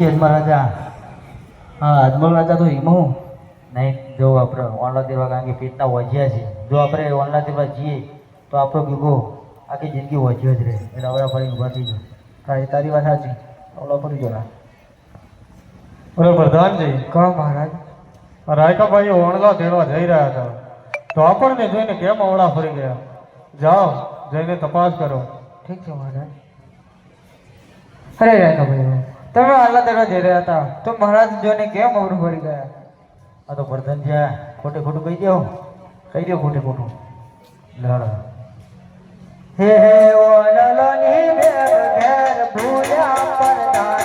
અજમલ રાજા હા અજમલ રાજા તો હિમો નહીં જો આપણે ઓનલા દેવા કારણ કે પેટના વજ્યા છે. જો આપણે ઓનલા દેવા જઈએ તો આપણો ભેગો આખી જિંદગી વજ્યો જ રહે. એટલે હવે ફરી ઊભા થઈ ગયો તારી તારી વાત સાચી. ઓલા ફરી ના અરે પ્રધાનજી. કહો મહારાજ? રાયકાભાઈ ઓણલા દેવા જઈ રહ્યા હતા. તો આપણને જોઈને કેમ અવળા ફરી ગયા? જાઓ જઈને તપાસ કરો. ઠીક છે મહારાજ. અરે રાકા ભાઈ તમે આલ્લા દરવા જઈ રહ્યા હતા. તો મહારાજ જોઈને કેમ અવરું ભરી ગયા? આ તો વર્ધન છે, ખોટે ખોટું કહી દો કહી દો ખોટે ખોટું. લડ. હે હે ઓલલોની બેગ ઘેર ભૂલ્યા પરદાનજે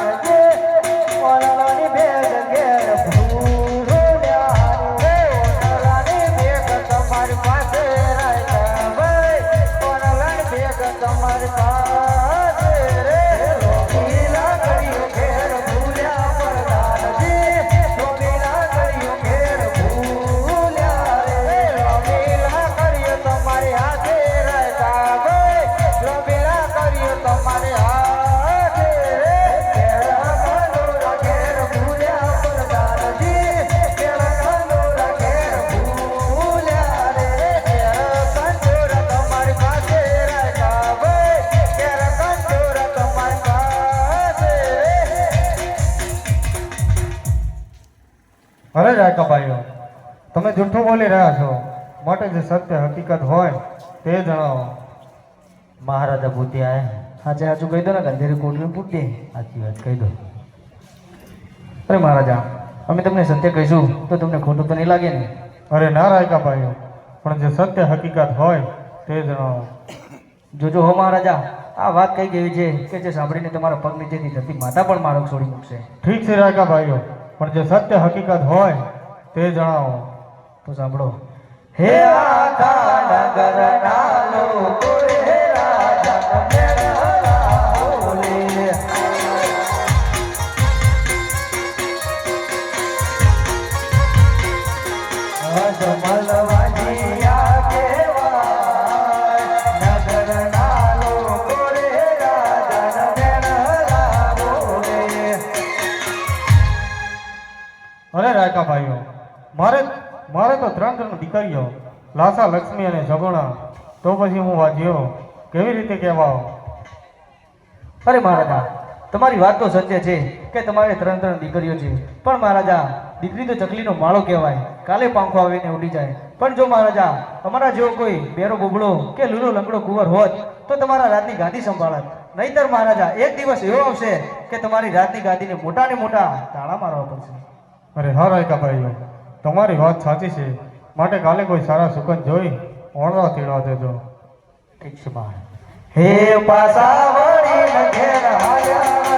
અરે રાયકાભાઈઓ તમે જૂઠું બોલી રહ્યા છો. માટે જે સત્ય હકીકત હોય તે જણાવો. મહારાજા ભૂતિ આયા સાચે સાચું કહી દો ને, ગંધેરી કોટરી પૂટી સાચી વાત કહી દો. અરે મહારાજા, અમે તમને સત્ય કહીશું તો તમને ખોટું તો નહીં લાગે ને? અરે ના રાયકા ભાઈઓ, પણ જે સત્ય હકીકત હોય તે જણાવો. જોજો હો મહારાજા, આ વાત કઈ ગઈ છે કે જે સાંભળીને તમારા પગ નીચેથી જતી માતા પણ મારો છોડી મૂકશે. ઠીક છે રાયકાભાઈઓ પણ જે સત્ય હકીકત હોય તે જણાવો. તો સાંભળો. હે હે રાજા મેળા અરે રાયકાભાઈઓ મારે મારે તો ત્રણ ત્રણ દીકરીઓ, લાસા, લક્ષ્મી અને જગણા. તો પછી હું વાજ્યો કેવી રીતે કહેવાઓ? અરે મહારાજા, તમારી વાત તો સત્ય છે કે તમારે ત્રણ ત્રણ દીકરીઓ છે. પણ મહારાજા, દીકરી તો ચકલીનો માળો કહેવાય. કાલે પાંખો આવીને ઉડી જાય. પણ જો મહારાજા તમારા જેવો કોઈ બેરો બોબડો કે લૂલો લંગડો કુંવર હોત, તો તમારા રાતની ગાદી સંભાળત. નહીતર મહારાજા, એક દિવસ એવો આવશે કે તમારી રાતની ગાદીને મોટા ને મોટા તાળા મારવા પડશે. અરે હા રાયકાભાઈઓ તમારી વાત સાચી છે. માટે કાલે કોઈ સારા સુગંધ જોઈ ઓણવા તેડવા દેજો ઠીક છે હે પાસા વળી નખેર હાલ્યા.